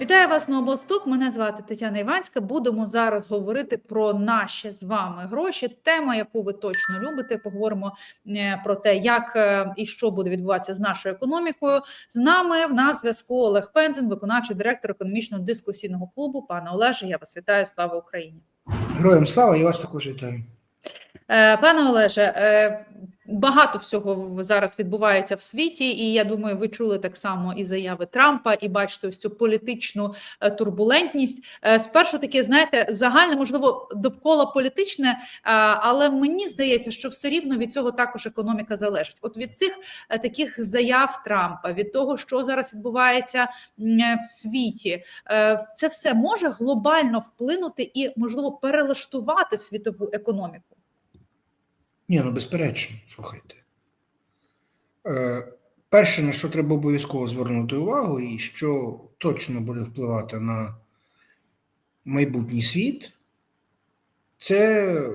Вітаю вас на областок. Мене звати Тетяна Іванська. Будемо зараз говорити про наші з вами гроші. Тема, яку ви точно любите. Поговоримо е, про те, як е, і що буде відбуватися з нашою економікою. З нами в на зв'язку Олег Пензен, виконавчий директор економічного дискусійного клубу. Пане Олеже, я вас вітаю. Слава Україні. Героям слава, і вас також вітаю. Е, Пане Олеже, багато всього зараз відбувається в світі, і я думаю, ви чули так само і заяви Трампа, і бачите ось цю політичну е, турбулентність. Е, Спершу таке, знаєте, загальне, можливо, довкола політичне, е, але мені здається, що все рівно від цього також економіка залежить. От від цих таких заяв Трампа, від того, що зараз відбувається в світі, це все може глобально вплинути і, можливо, перелаштувати світову економіку. Ні, ну безперечно, слухайте. Е, перше, на що треба обов'язково звернути увагу, і що точно буде впливати на майбутній світ, це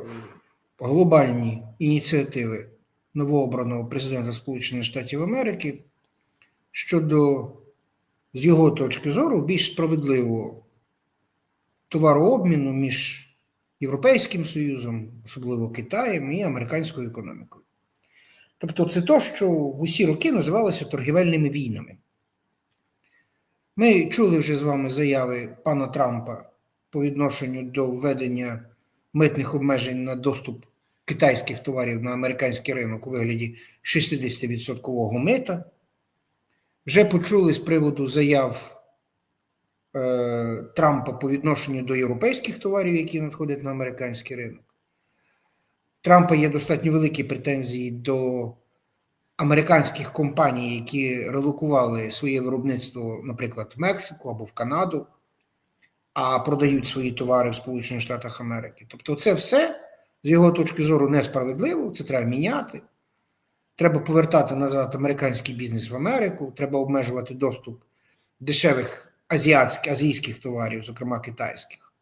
глобальні ініціативи новообраного президента Сполучених Штатів Америки щодо, з його точки зору, більш справедливого товарообміну між Європейським Союзом, особливо Китаєм і американською економікою. Тобто, це то, що в усі роки називалося торгівельними війнами. Ми чули вже з вами заяви пана Трампа по відношенню до введення митних обмежень на доступ китайських товарів на американський ринок у вигляді 60% мита. Вже почули з приводу заяв Трампа по відношенню до європейських товарів, які надходять на американський ринок. Трампа є достатньо великі претензії до американських компаній, які релокували своє виробництво, наприклад, в Мексику або в Канаду, а продають свої товари в Сполучених Штатах Америки. Тобто, це все з його точки зору несправедливо, це треба міняти. Треба повертати назад американський бізнес в Америку, треба обмежувати доступ дешевих азіатських, азійських товарів, зокрема китайських,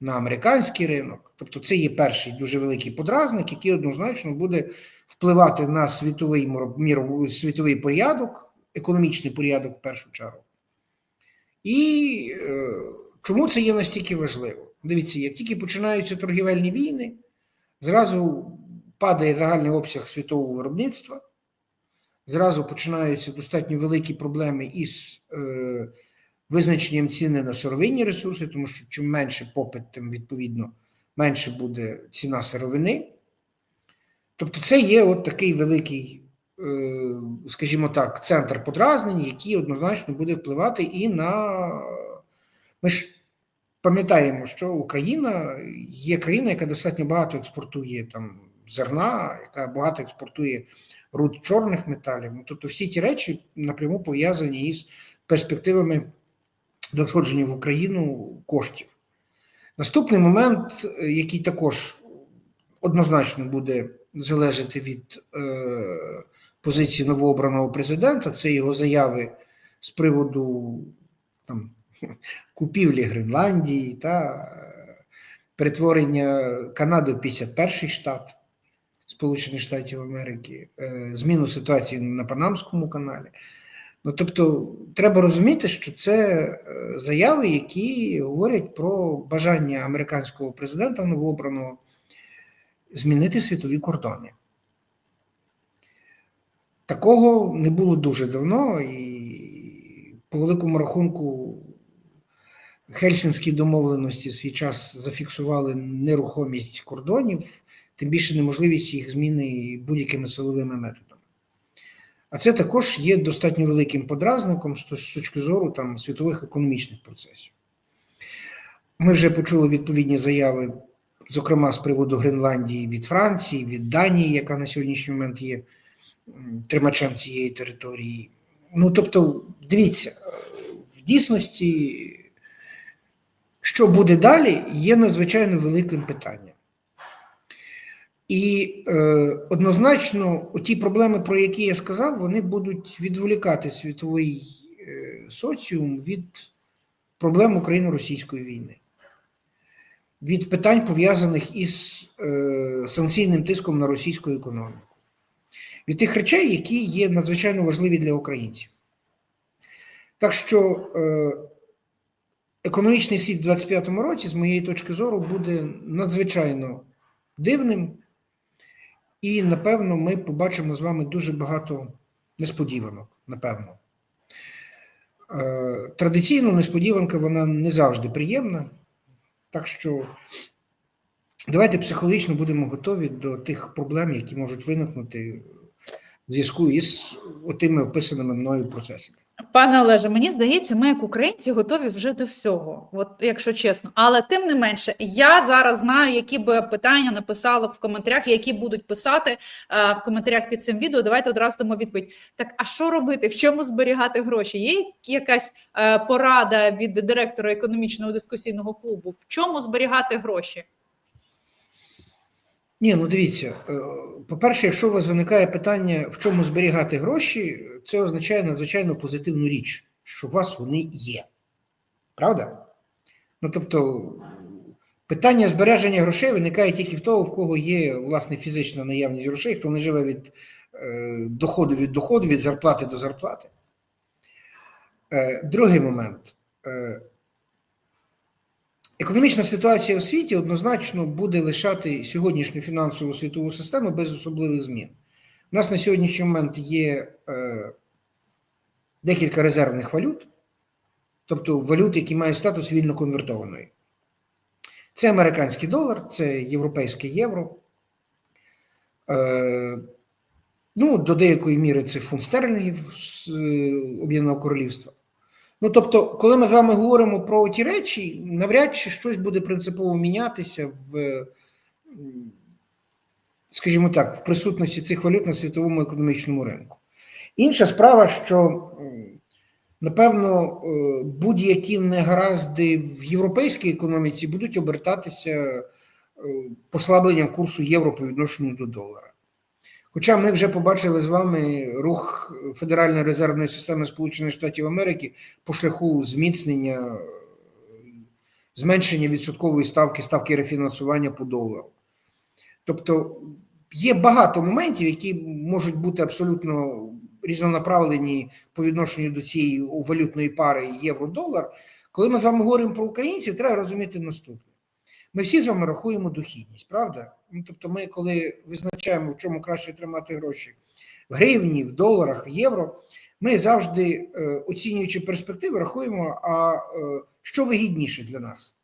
на американський ринок. Тобто, це є перший дуже великий подразник, який однозначно буде впливати на світовий мір, світовий порядок, економічний порядок в першу чергу. І е, чому це є настільки важливо? Дивіться, як тільки починаються торгівельні війни, зразу падає загальний обсяг світового виробництва, зразу починаються достатньо великі проблеми із е, визначенням ціни на сировинні ресурси, тому що чим менше попит, тим відповідно менше буде ціна сировини. Тобто, це є от такий великий, е, скажімо так, центр подразнень, який однозначно буде впливати і на. Ми ж пам'ятаємо, що Україна є країна, яка достатньо багато експортує там зерна, яка багато експортує руд чорних металів. Ну, Тобто всі ті речі напряму пов'язані із перспективами надходження в Україну коштів. Наступний момент, який також однозначно буде залежати від е, позиції новообраного президента, це його заяви з приводу там, купівлі Гренландії та перетворення Канади в 51-й штат Сполучених Штатів Америки, е, зміну ситуації на Панамському каналі. Ну, тобто, треба розуміти, що це е, заяви, які говорять про бажання американського президента новообраного змінити світові кордони. Такого не було дуже давно, і по великому рахунку Хельсінські домовленості в свій час зафіксували нерухомість кордонів, тим більше неможливість їх зміни будь-якими силовими методами. А це також є достатньо великим подразником з точки зору там, світових економічних процесів. Ми вже почули відповідні заяви, зокрема з приводу Гренландії від Франції, від Данії, яка на сьогоднішній момент є тримачем цієї території. Ну, тобто, дивіться, в дійсності, що буде далі, є надзвичайно великим питанням. І е, однозначно, ті проблеми, про які я сказав, вони будуть відволікати світовий е, соціум від проблем Україно-російської війни, від питань, пов'язаних із е, санкційним тиском на російську економіку, від тих речей, які є надзвичайно важливі для українців. Так що е, економічний світ у 2025 році, з моєї точки зору, буде надзвичайно дивним, і, напевно, ми побачимо з вами дуже багато несподіванок, напевно. Е, Традиційно несподіванка вона не завжди приємна. Так що давайте психологічно будемо готові до тих проблем, які можуть виникнути в зв'язку із тими описаними мною процесами. Пане Олеже, мені здається, ми як українці готові вже до всього, от якщо чесно. Але тим не менше, я зараз знаю, які би питання написали в коментарях, які будуть писати е, в коментарях під цим відео. Давайте одразу дамо відповідь. Так, а що робити? В чому зберігати гроші? Є якась е, порада від директора економічного дискусійного клубу? В чому зберігати гроші? Ні, ну дивіться, е, по-перше, якщо у вас виникає питання, в чому зберігати гроші, це означає надзвичайно позитивну річ, що у вас вони є. Правда? Ну тобто, питання збереження грошей виникає тільки в того, в кого є власне фізична наявність грошей, хто не живе від е, доходу від доходу, від зарплати до зарплати. Е, другий момент. Е, Економічна ситуація в світі однозначно буде лишати сьогоднішню фінансову світову систему без особливих змін. У нас на сьогоднішній момент є е, декілька резервних валют, тобто валют, які мають статус вільно конвертованої. Це американський долар, це європейське євро. Е, ну, до деякої міри це фунт стерлінгів з е, Об'єднаного Королівства. Ну, тобто, коли ми з вами говоримо про ті речі, навряд чи щось буде принципово мінятися в, скажімо так, в присутності цих валют на світовому економічному ринку. Інша справа, що, напевно, е, будь-які негаразди в європейській економіці будуть обертатися е, послабленням курсу євро по відношенню до долара. Хоча ми вже побачили з вами рух Федеральної резервної системи Сполучених Штатів Америки по шляху зміцнення, зменшення відсоткової ставки, ставки рефінансування по долару. Тобто є багато моментів, які можуть бути абсолютно різнонаправлені по відношенню до цієї валютної пари євро-долар. Коли ми з вами говоримо про українців, треба розуміти наступне. Ми всі з вами рахуємо дохідність, правда? Ну, тобто, ми, коли визначаємо, в чому краще тримати гроші в гривні, в доларах, в євро, ми завжди, е, оцінюючи перспективи, рахуємо, а е, що вигідніше для нас.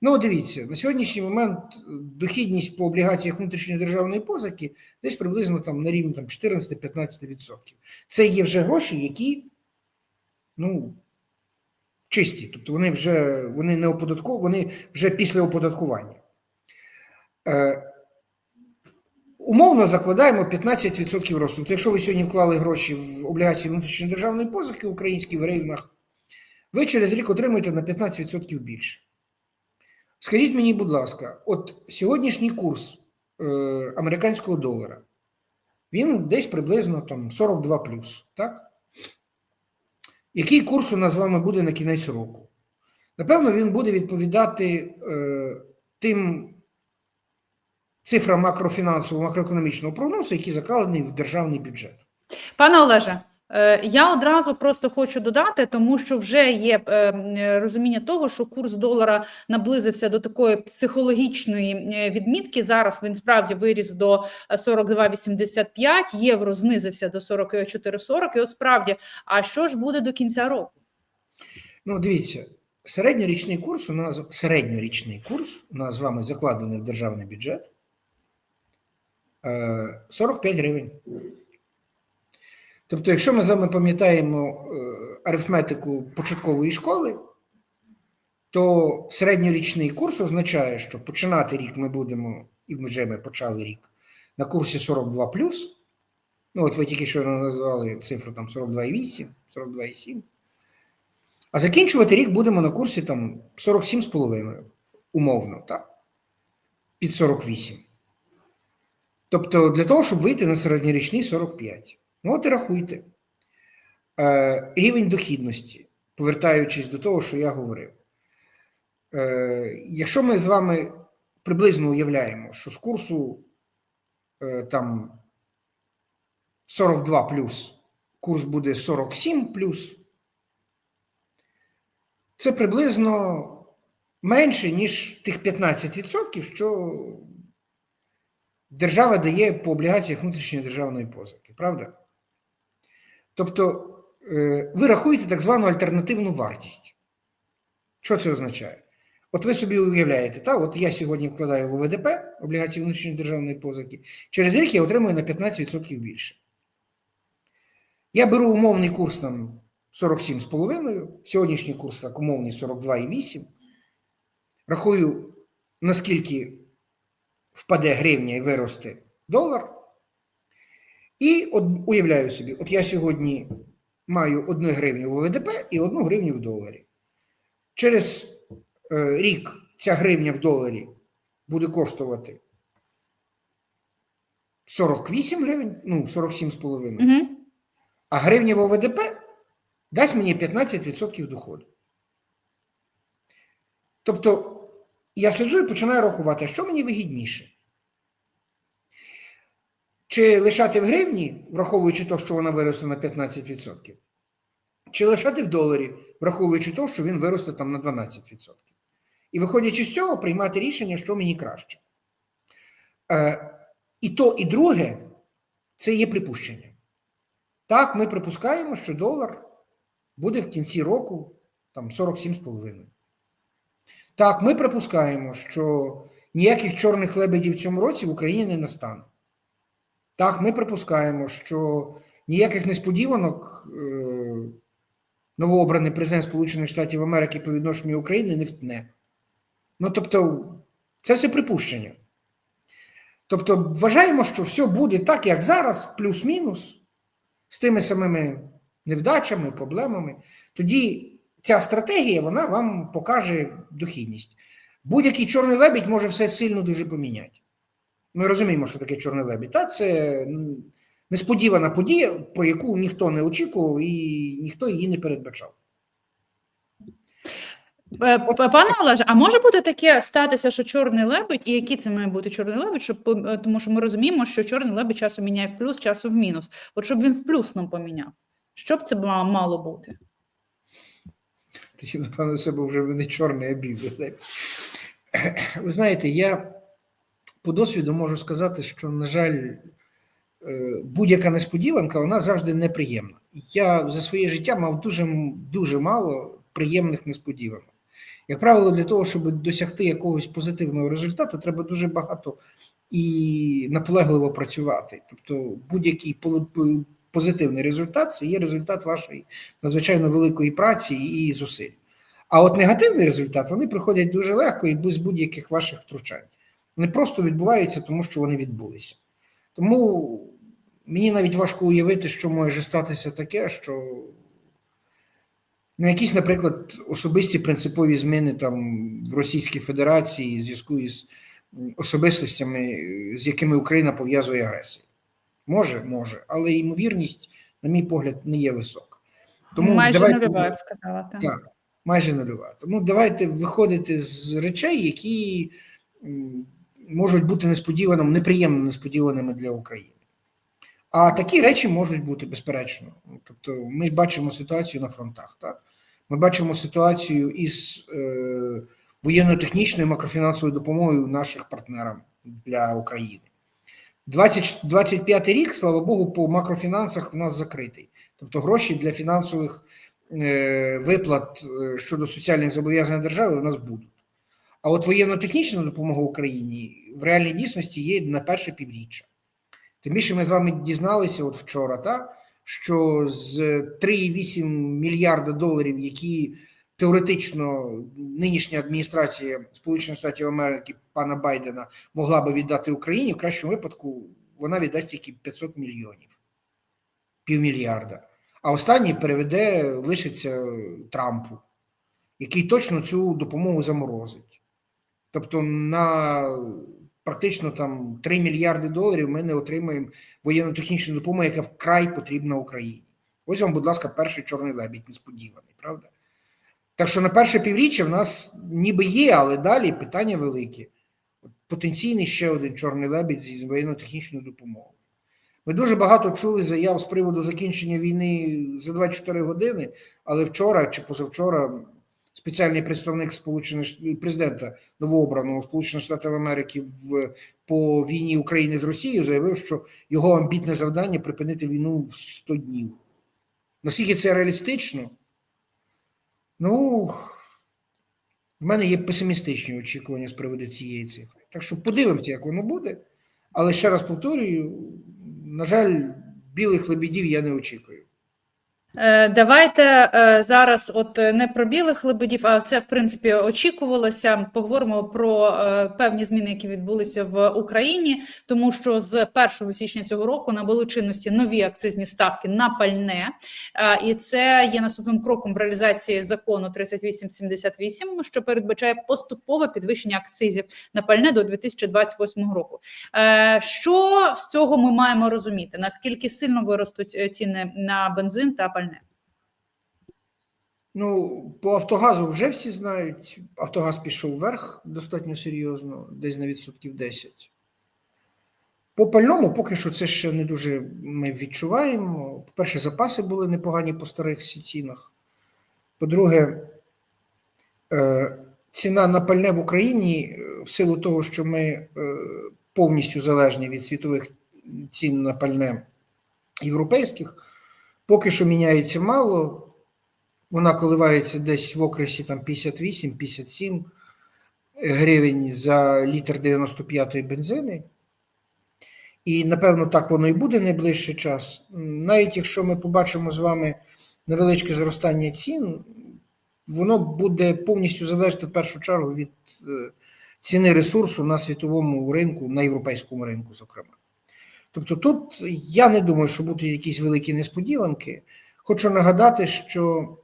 Ну, дивіться, на сьогоднішній момент е, дохідність по облігаціях внутрішньої державної позики десь приблизно там на рівні там, 14-15%. Це є вже гроші, які ну, чисті, тобто вони вже вони не оподатковані, вони вже після оподаткування. Е, умовно закладаємо 15% росту. Тобто, якщо ви сьогодні вклали гроші в облігації внутрішньої державної позики українські в гривнах, ви через рік отримаєте на 15% більше. Скажіть мені, будь ласка, от сьогоднішній курс е, американського долара, він десь приблизно там 42 плюс, так? Який курс у нас з вами буде на кінець року? Напевно, він буде відповідати е, тим цифрам макрофінансового, макроекономічного прогнозу, які закладені в державний бюджет. Пане Олеже, я одразу просто хочу додати, тому що вже є е, розуміння того, що курс долара наблизився до такої психологічної е, відмітки. Зараз він справді виріс до е, 42,85, євро знизився до 44,40. І от справді, а що ж буде до кінця року? Ну, дивіться, середньорічний курс у нас середньорічний курс у нас з вами закладений в державний бюджет е, 45 гривень. Тобто, якщо ми з вами пам'ятаємо е, арифметику початкової школи, то середньорічний курс означає, що починати рік ми будемо, і вже ми почали рік, на курсі 42 Ну, от ви тільки що назвали цифру там 42,8, 42,7. А закінчувати рік будемо на курсі там 47,5, умовно, так? Під 48. Тобто для того, щоб вийти на середньорічний 45. Ну, от і рахуйте. Е, рівень дохідності, повертаючись до того, що я говорив. Е, якщо ми з вами приблизно уявляємо, що з курсу е, там 42 плюс, курс буде 47 плюс, це приблизно менше, ніж тих 15%, що держава дає по облігаціях внутрішньої державної позики, правда? Тобто е, ви рахуєте так звану альтернативну вартість. Що це означає? От ви собі уявляєте, та, от я сьогодні вкладаю в ОВДП, облігації внутрішньої державної позики, через рік я отримую на 15% більше. Я беру умовний курс там 47,5, сьогоднішній курс так умовний 42,8. Рахую, наскільки впаде гривня і виросте долар. І от уявляю собі, от я сьогодні маю 1 гривню в ОВДП і 1 гривню в доларі. Через е, рік ця гривня в доларі буде коштувати 48 гривень, ну, 47,5. Угу. А гривня в ОВДП дасть мені 15% доходу. Тобто я сиджу і починаю рахувати, що мені вигідніше? Чи лишати в гривні, враховуючи те, що вона виросла на 15%, чи лишати в доларі, враховуючи те, що він виросте там на 12%. І виходячи з цього, приймати рішення, що мені краще. Е, і то, і друге це є припущення. Так, ми припускаємо, що долар буде в кінці року там 47,5. Так, ми припускаємо, що ніяких чорних лебедів в цьому році в Україні не настане. Так, ми припускаємо, що ніяких несподіванок е, новообраний президент Сполучених Штатів Америки по відношенню України не втне. Ну, тобто, це все припущення. Тобто, вважаємо, що все буде так, як зараз, плюс-мінус, з тими самими невдачами, проблемами. Тоді ця стратегія вона вам покаже дохідність. Будь-який чорний лебідь може все сильно дуже поміняти. Ми розуміємо, що таке чорний лебідь. Та це несподівана подія, про яку ніхто не очікував і ніхто її не передбачав. Е, Пане Олеже, а може бути таке статися, що чорний лебедь, і який це має бути чорний лебедь, щоб е, тому що ми розуміємо, що чорний лебедь часом міняє в плюс, часом в мінус. От щоб він в плюс нам поміняв. Що б це мало бути? Тоді, напевно, це був вже не чорний а білий лебідь. Ви знаєте, я по досвіду можу сказати, що, на жаль, е, будь-яка несподіванка вона завжди неприємна. Я за своє життя мав дуже, дуже мало приємних несподіванок. Як правило, для того, щоб досягти якогось позитивного результату, треба дуже багато і наполегливо працювати. Тобто, будь-який позитивний результат це є результат вашої надзвичайно великої праці і зусиль. А от негативний результат вони приходять дуже легко і без будь-яких ваших втручань. Вони просто відбуваються, тому що вони відбулися. Тому мені навіть важко уявити, що може статися таке, що ну, якісь, наприклад, особисті принципові зміни там в Російській Федерації в зв'язку із особистостями, з якими Україна пов'язує агресію. Може, може, але ймовірність, на мій погляд, не є висока. Майже давайте- нульова, я б сказала. Так. так, майже нульова. Тому давайте виходити з речей, які можуть бути несподіваними, неприємно несподіваними для України. А такі речі можуть бути безперечно. Тобто, ми бачимо ситуацію на фронтах. Так? Ми бачимо ситуацію із е, воєнно-технічною макрофінансовою допомогою наших партнерам для України. 20, 25 рік, слава Богу, по макрофінансах в нас закритий. Тобто гроші для фінансових е, виплат е, щодо соціальних зобов'язань держави у нас будуть. А от воєнно-технічна допомога Україні в реальній дійсності є на перше півріччя. Тим більше ми з вами дізналися от вчора, та, що з 3,8 мільярда доларів, які теоретично нинішня адміністрація Сполучених Штатів Америки пана Байдена могла би віддати Україні, в кращому випадку вона віддасть тільки 500 мільйонів, півмільярда. А останній переведе, лишиться Трампу, який точно цю допомогу заморозить. Тобто на практично там 3 мільярди доларів ми не отримаємо воєнно-технічну допомогу, яка вкрай потрібна Україні. Ось вам, будь ласка, перший чорний лебідь несподіваний, правда? Так що на перше півріччя в нас ніби є, але далі питання велике. Потенційний ще один чорний лебідь зі воєнно-технічною допомогою. Ми дуже багато чули заяв з приводу закінчення війни за 24 години, але вчора чи позавчора спеціальний представник Сполучених президента новообраного Сполучених Штатів Америки в по війні України з Росією заявив, що його амбітне завдання припинити війну в 100 днів. Наскільки це реалістично? Ну, в мене є песимістичні очікування з приводу цієї цифри. Так що подивимося, як воно буде. Але ще раз повторюю: на жаль, білих лебедів я не очікую. Е, Давайте е, зараз, от е, не про білих лебедів, а це в принципі очікувалося. Поговоримо про певні зміни, які відбулися в Україні, тому що з 1 січня цього року набули чинності нові акцизні ставки на пальне, і це є наступним кроком в реалізації закону 3878, що передбачає поступове підвищення акцизів на пальне до 2028 року. Що з цього ми маємо розуміти? Наскільки сильно виростуть ціни на бензин та пальне? Ну, по Автогазу вже всі знають. Автогаз пішов вверх достатньо серйозно, десь на відсотків 10. По пальному поки що це ще не дуже ми відчуваємо. По-перше, запаси були непогані по старих цінах. По-друге, е, ціна на пальне в Україні е, в силу того, що ми е, повністю залежні від світових цін на пальне європейських, поки що міняється мало. Вона коливається десь в окресі там 58-57 гривень за літр 95-ї бензини. І напевно так воно і буде найближчий час. Навіть якщо ми побачимо з вами невеличке зростання цін, воно буде повністю залежати в першу чергу від е, ціни ресурсу на світовому ринку, на європейському ринку, зокрема. Тобто тут я не думаю, що будуть якісь великі несподіванки. Хочу нагадати, що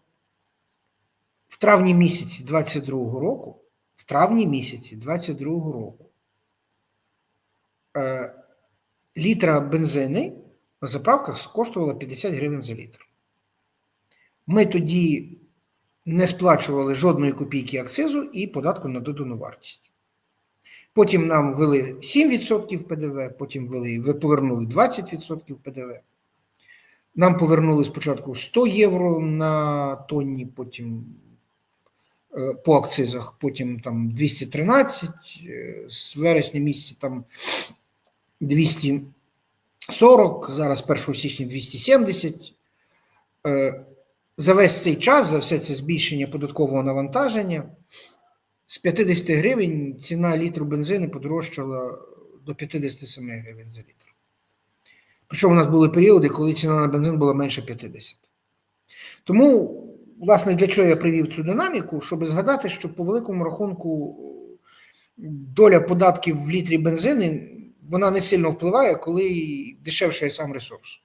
в травні місяці 22-го року, в травні місяці 22-го року, е, літра бензини на заправках коштувала 50 гривень за літр. Ми тоді не сплачували жодної копійки акцизу і податку на додану вартість. Потім нам ввели 7% ПДВ, потім ввели, повернули 20% ПДВ. Нам повернули спочатку 100 євро на тонні, потім по акцизах, потім там 213, е, з вересня місяця там 240, зараз 1 січня 270. Е, За весь цей час, за все це збільшення податкового навантаження, з 50 гривень ціна літру бензину подорожчала до 57 гривень за літр. Причому у нас були періоди, коли ціна на бензин була менше 50. Тому, власне, для чого я привів цю динаміку, щоб згадати, що по великому рахунку доля податків в літрі бензину вона не сильно впливає, коли дешевше сам ресурс.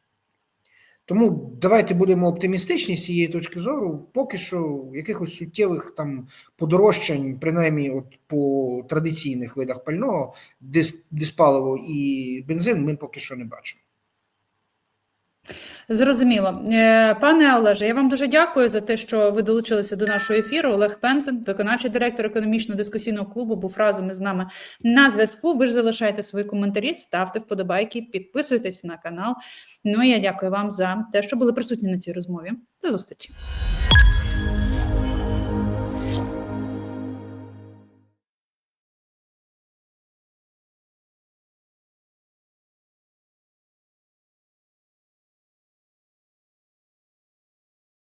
Тому давайте будемо оптимістичні з цієї точки зору. Поки що якихось суттєвих там подорожчань, принаймні от по традиційних видах пального, дис, диспаливо і бензин, ми поки що не бачимо. Зрозуміло. Е, Пане Олеже, я вам дуже дякую за те, що ви долучилися до нашого ефіру. Олег Пензен, виконавчий директор економічного дискусійного клубу, був разом із нами на зв'язку. Ви ж залишайте свої коментарі, ставте вподобайки, підписуйтесь на канал. Ну і я дякую вам за те, що були присутні на цій розмові. До зустрічі.